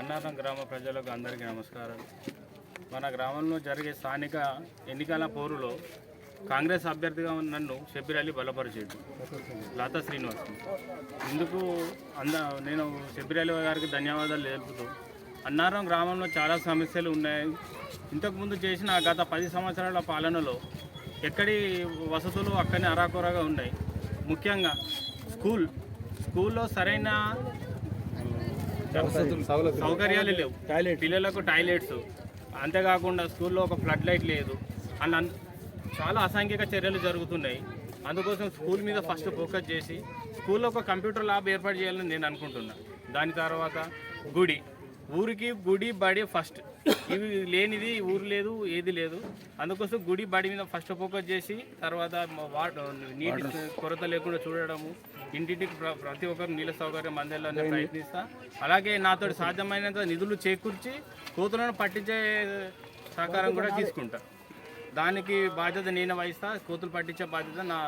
అన్నారం గ్రామ ప్రజలకు అందరికీ నమస్కారం. మన గ్రామంలో జరిగే స్థానిక ఎన్నికల పోరులో కాంగ్రెస్ అభ్యర్థిగా నన్ను షబ్బీర్ అలీ బలపరిచేది లతా శ్రీనివాస్. ఇందుకు అంద నేను షబ్బీర్ అలీ గారికి ధన్యవాదాలు తెలుపుతూ అన్నారం గ్రామంలో చాలా సమస్యలు ఉన్నాయి. ఇంతకుముందు చేసిన గత పది సంవత్సరాల పాలనలో ఎక్కడి వసతులు అక్కడనే అరాకొరగా ఉన్నాయి. ముఖ్యంగా స్కూల్ స్కూల్లో సరైన సౌకర్యాలు లేవు. పిల్లలకు టాయిలెట్స్. అంతేకాకుండా స్కూల్లో ఒక ఫ్లడ్ లైట్ లేదు. అలా చాలా అసాంఘిక చర్యలు జరుగుతున్నాయి. అందుకోసం స్కూల్ మీద ఫస్ట్ ఫోకస్ చేసి స్కూల్లో ఒక కంప్యూటర్ ల్యాబ్ ఏర్పాటు చేయాలని నేను అనుకుంటున్నా. దాని తర్వాత గుడి. ఊరికి గుడి బడి ఫస్ట్. ఇవి లేనిది ఊరు లేదు ఏది లేదు. అందుకోసం గుడి బడి మీద ఫస్ట్ ఫోకస్ చేసి తర్వాత వాటర్ నీటి కొరత లేకుండా చూడడము ఇంటింటికి ప్ర- ప్రతి ఒక్కరు నీళ్ళ సౌకర్యం అందేలానే ప్రయత్నిస్తా. అలాగే నాతో సాధ్యమైనంత నిధులు చేకూర్చి కోతులను పట్టించే సహకారం కూడా తీసుకుంటా. దానికి బాధ్యత నేను వహిస్తా కోతులు పట్టించే బాధ్యత నా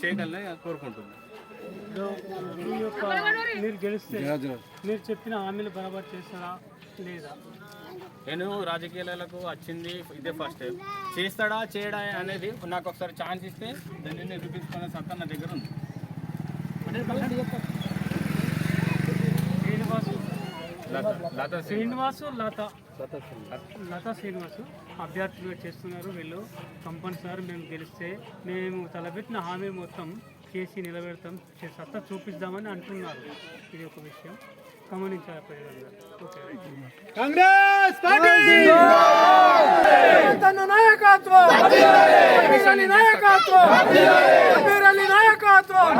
చేయగలని కోరుకుంటున్నాను మీ యొక్క మీరు గెలిస్తే మీరు చెప్పిన హామీలు బరాబర్ చేస్తారా? నేను రాజకీయాలకు వచ్చింది ఇదే ఫస్ట్ టైం చేస్తాడా చేయడా అనేది నాకు ఒకసారి ఛాన్స్ ఇస్తే దాన్ని నిరూపించుకునే సత్తా నా దగ్గర ఉంది. శ్రీనివాసు. లత లత శ్రీ శ్రీనివాసు లత. లత శ్రీనివాసు. అభ్యర్థులు చేస్తున్నారు వీళ్ళు. కంపల్సరీ మేము గెలిస్తే మేము తలపెట్టిన హామీ మొత్తం చేసి నిలబెడతాం చే- సత్తా చూపిద్దామని అంటున్నారు. ఇది ఒక విషయం. గమనించాలి ప్రజలందరూ. ఓకే. రైట్. కాంగ్రెస్ పార్టీ! తన నాయకత్వం! నాయకత్వం! నాయకత్వం